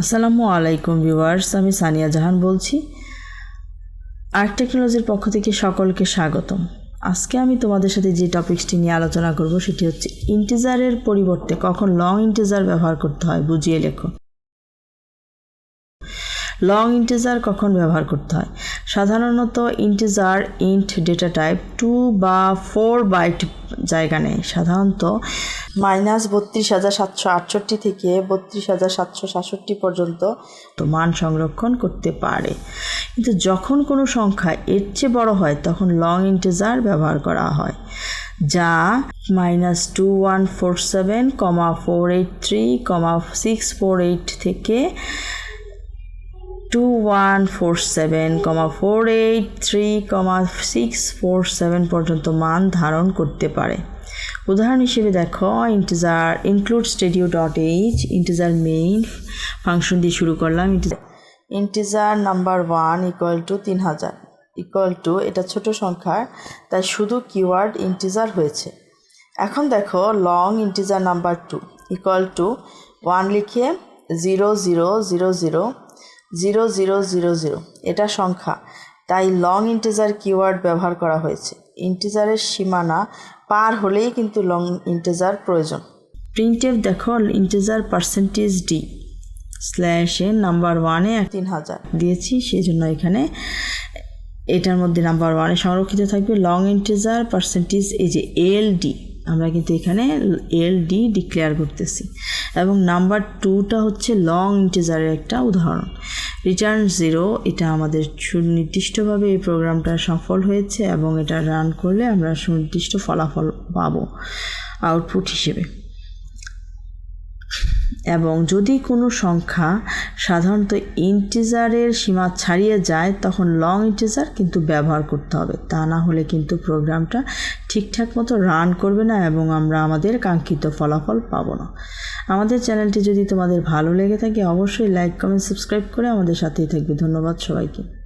আসসালামু আলাইকুম ভিউয়ার্স, আমি সানিয়া জাহান বলছি। আর্ট টেকনোলজির পক্ষ থেকে সকলকে স্বাগতম। আজকে আমি তোমাদের সাথে যে টপিকসটি নিয়ে আলোচনা করব সেটি হচ্ছে ইন্টিজারের পরিবর্তে কখন লং ইন্টিজার ব্যবহার করতে হয়, বুঝিয়ে লেখো। লং ইন্টিজার কখন ব্যবহার করতে হয়? সাধারণত integer int data type two বা ফোর বাইট জায়গা নেয় সাধারণত মাইনাস বত্রিশ হাজার সাতশো আটষট্টি থেকে বত্রিশ হাজার সাতশো সাতষট্টি পর্যন্ত তো মান সংরক্ষণ করতে পারে। কিন্তু যখন কোনো সংখ্যা এর চেয়ে বড় হয় তখন লং ইন্টিজার ব্যবহার করা হয় যা minus two one four seven comma four eight three comma six four eight থেকে two one four seven comma four eight three comma six four seven পর্যন্ত মান ধারণ করতে পারে। উদাহরণ হিসেবে দেখো integer include stdio dot h integer main function দিয়ে শুরু করলাম integer number one equal to তিন হাজার ইকুয়াল টু এটা ছোট সংখ্যা, তাই শুধু কিওয়ার্ড ইন্টিজার হয়েছে। এখন দেখো long integer number two equal to one লিখে zero zero zero zero zero zero zero zero এটা সংখ্যা। তাই লং ইন্টিজার কিওয়ার্ড ব্যবহার করা হয়েছে। ইন্টিজারের সীমানা পার হলেই কিন্তু লং ইন্টিজার প্রয়োজন। প্রিন্টেভ দেখো ইন্টিজার পার্সেন্টেজ ডি স্ল্যাশে নাম্বার ওয়ানে তিন হাজার। দিয়েছি সেই জন্য এখানে এটার মধ্যে নাম্বার ওয়ানে সংরক্ষিত থাকবে লং ইন্টিজার পার্সেন্টেজ এই যে এল ডি আমরা কিন্তু এখানে এল ডি ডিক্লেয়ার করতেছি। এবং নাম্বার টুটা হচ্ছে লং ইন্টিজারের একটা উদাহরণ। রিটার্ন জিরো এটা আমাদের সুনির্দিষ্টভাবে এই প্রোগ্রামটা সফল হয়েছে এবং এটা রান করলে আমরা সুনির্দিষ্ট ফলাফল পাবো আউটপুট হিসেবে। এবং যদি কোনো সংখ্যা সাধারণত ইন্টিজারের সীমা ছাড়িয়ে যায়, তখন লং ইন্টিজার কিন্তু ব্যবহার করতে হবে। তা না হলে কিন্তু প্রোগ্রামটা ঠিকঠাক মতো রান করবে না এবং আমরা আমাদের কাঙ্ক্ষিত ফলাফল পাবো না। আমাদের চ্যানেলটি যদি তোমাদের ভালো লেগে থাকে, অবশ্যই লাইক কমেন্ট সাবস্ক্রাইব করে আমাদের সাথেই থাকবে। ধন্যবাদ সবাইকে।